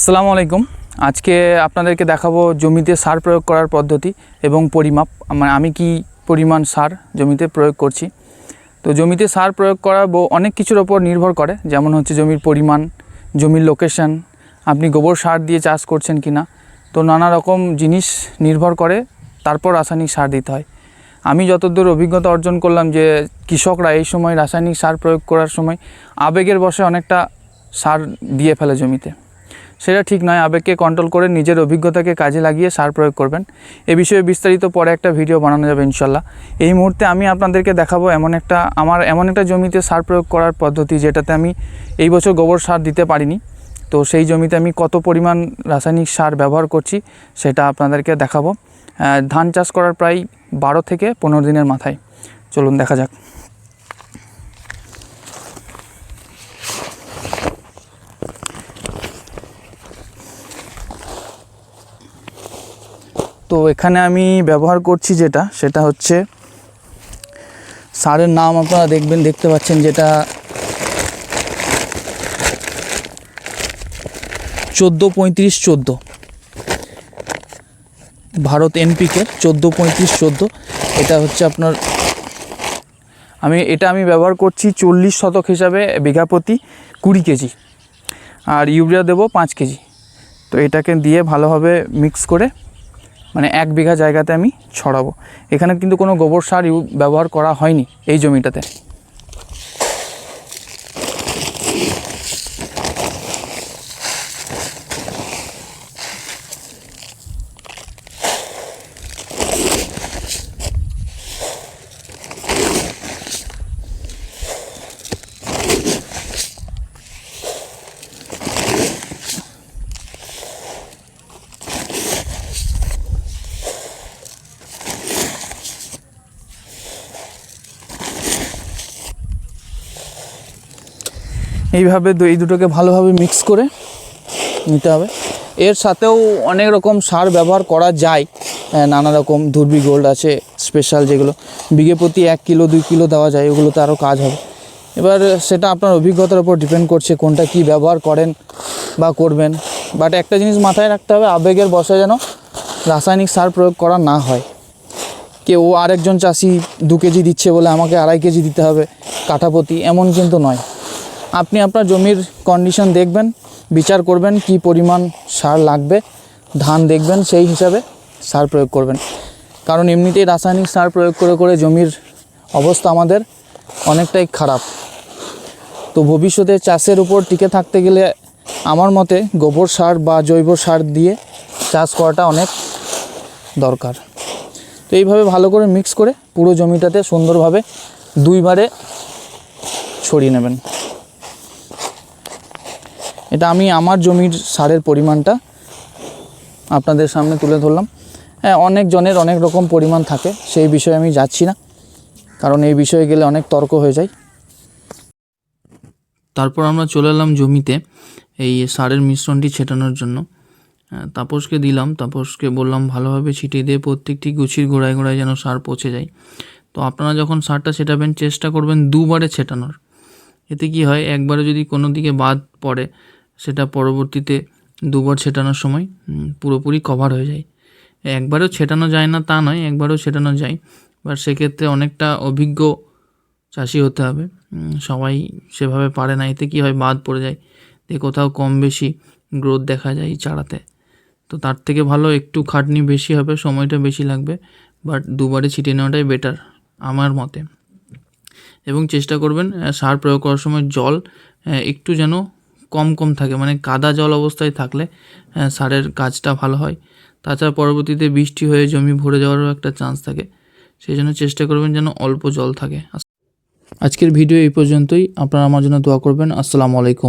আসসালামু আলাইকুম। আজকে আপনাদেরকে দেখাবো জমিতে সার প্রয়োগ করার পদ্ধতি এবং পরিমাপ। মানে আমি কি পরিমাণ সার জমিতে প্রয়োগ করছি। তো জমিতে সার প্রয়োগ করা অনেক কিছুর ওপর নির্ভর করে। যেমন হচ্ছে জমির পরিমাণ, জমির লোকেশন আপনি গোবর সার দিয়ে চাষ করছেন কি না তো নানা রকম জিনিস নির্ভর করে, তারপর রাসায়নিক সার দিতে হয়। আমি যতদূর অভিজ্ঞতা অর্জন করলাম যে কৃষকরা এই সময় রাসায়নিক সার প্রয়োগ করার সময় আবেগের বসে অনেকটা সার দিয়ে ফেলে জমিতে। সেটা ঠিক নয়, আবেগকে কন্ট্রোল করে নিজের অভিজ্ঞতাকে কাজে লাগিয়ে সার প্রয়োগ করবেন। এ বিষয়ে বিস্তারিত পরে একটা ভিডিও বানানো যাবে ইনশাল্লাহ এই মুহূর্তে আমি আপনাদেরকে দেখাবো এমন একটা, আমার এমন একটা জমিতে সার প্রয়োগ করার পদ্ধতি যেটাতে আমি এই বছর গোবর সার দিতে পারিনি। তো সেই জমিতে আমি কত পরিমাণ রাসায়নিক সার ব্যবহার করছি সেটা আপনাদেরকে দেখাবো। ধান চাষ করার প্রায় বারো থেকে পনেরো দিনের মাথায়। চলুন দেখা যাক। তো এখানে আমি ব্যবহার করছি যেটা, সেটা হচ্ছে সারের নাম আপনারা দেখবেন, দেখতে পাচ্ছেন যেটা চোদ্দ পঁয়ত্রিশ চোদ্দ। ভারত এনপিকে চোদ্দ পঁয়ত্রিশ চোদ্দ। এটা হচ্ছে আপনার, আমি, এটা আমি ব্যবহার করছি চল্লিশ শতক হিসাবে বিঘা প্রতি কুড়ি কেজি। আর ইউরিয়া দেবো পাঁচ কেজি। তো এটাকে দিয়ে ভালোভাবে মিক্স করে মানে এক বিঘা জায়গাতে আমি ছড়াবো। এখানে কিন্তু কোনো গোবর সার ব্যবহার করা হয়নি এই জমিটাতে। এইভাবে এই দুটোকে ভালোভাবে মিক্স করে নিতে হবে। এর সাথেও অনেক রকম সার ব্যবহার করা যায়। নানা রকম দুর্বি গোল্ড আছে স্পেশাল যেগুলো। বিঘে প্রতি এক কিলো, দুই কিলো দেওয়া যায়, ওগুলোতে আরও কাজ হবে। এবার সেটা আপনার অভিজ্ঞতার উপর ডিপেন্ড করছে কোনটা কি ব্যবহার করেন বা করবেন। বাট একটা জিনিস মাথায় রাখতে হবে, আবেগের বসে যেন রাসায়নিক সার প্রয়োগ করা না হয়। কেউ আরেকজন চাষি দু কেজি দিচ্ছে বলে আমাকে আড়াই কেজি দিতে হবে কাঠাপতি এমন কিন্তু নয়। আপনি আপনার জমির কন্ডিশন দেখবেন, বিচার করবেন কি পরিমাণ সার লাগবে, ধান দেখবেন সেই হিসাবে সার প্রয়োগ করবেন। কারণ এমনিতেই রাসায়নিক সার প্রয়োগ করে করে জমির অবস্থা আমাদের অনেকটাই খারাপ। তো ভবিষ্যতে চাষের উপর টিকে থাকতে গেলে আমার মতে গোবর সার বা জৈব সার দিয়ে চাষ করাটা অনেক দরকার। তো এইভাবে ভালো করে মিক্স করে পুরো জমিটাতে সুন্দরভাবে দুইবারে ছড়িয়ে নেবেন। এটা আমি আমার জমির সারের পরিমাণটা আপনাদের সামনে তুলে ধরলাম। হ্যাঁ অনেক জনের অনেক রকম পরিমাণ থাকে সেই বিষয়ে আমি যাচ্ছি না কারণ এই বিষয়ে গেলে অনেক তর্ক হয়ে যায়। তারপর আমরা চলে এলাম জমিতে এই সারের মিশ্রণটি ছেটানোর জন্য। আহ, তাপসকে দিলাম তাপসকে বললাম ভালোভাবে ছিটিয়ে দিয়ে প্রত্যেকটি গুছির গোড়ায় গোড়ায় যেন সার পচে যায়। তো আপনারা যখন সারটা ছেটাবেন চেষ্টা করবেন দুবারে ছেটানোর। এতে কি হয় একবারে যদি কোনো দিকে বাদ পড়ে সেটা পরবর্তীতে দুবার ছেটানোর সময় পুরোপুরি কভার হয়ে যায়। একবারও ছেটানো যায় না তা নয়, একবারেও ছেটানো যায়। বাট সেক্ষেত্রে অনেকটা অভিজ্ঞ চাষি হতে হবে। সবাই সেভাবে পারে না, এতে কী হয় বাদ পড়ে যায়। দিয়ে কোথাও কম বেশি গ্রোথ দেখা যায় চারাতে। তো তার থেকে ভালো, একটু খাটনি বেশি হবে, সময়টা বেশি লাগবে বাট দুবারে ছিটিয়ে নেওয়াটাই বেটার আমার মতে। এবং চেষ্টা করবেন সার প্রয়োগ করার সময় জল একটু যেন কম কম থাকে মানে কাদা জল অবস্থায় থাকলে সারের কাজটা ভালো হয়। তাছাড়া পরবর্তীতে বৃষ্টি হয়ে জমি ভরে যাওয়ারও একটা চান্স থাকে। সেই জন্য চেষ্টা করবেন যেন অল্প জল থাকে। আজকের ভিডিও এই পর্যন্তই। আপনারা আমার জন্য দোয়া করবেন। আসসালামু আলাইকুম।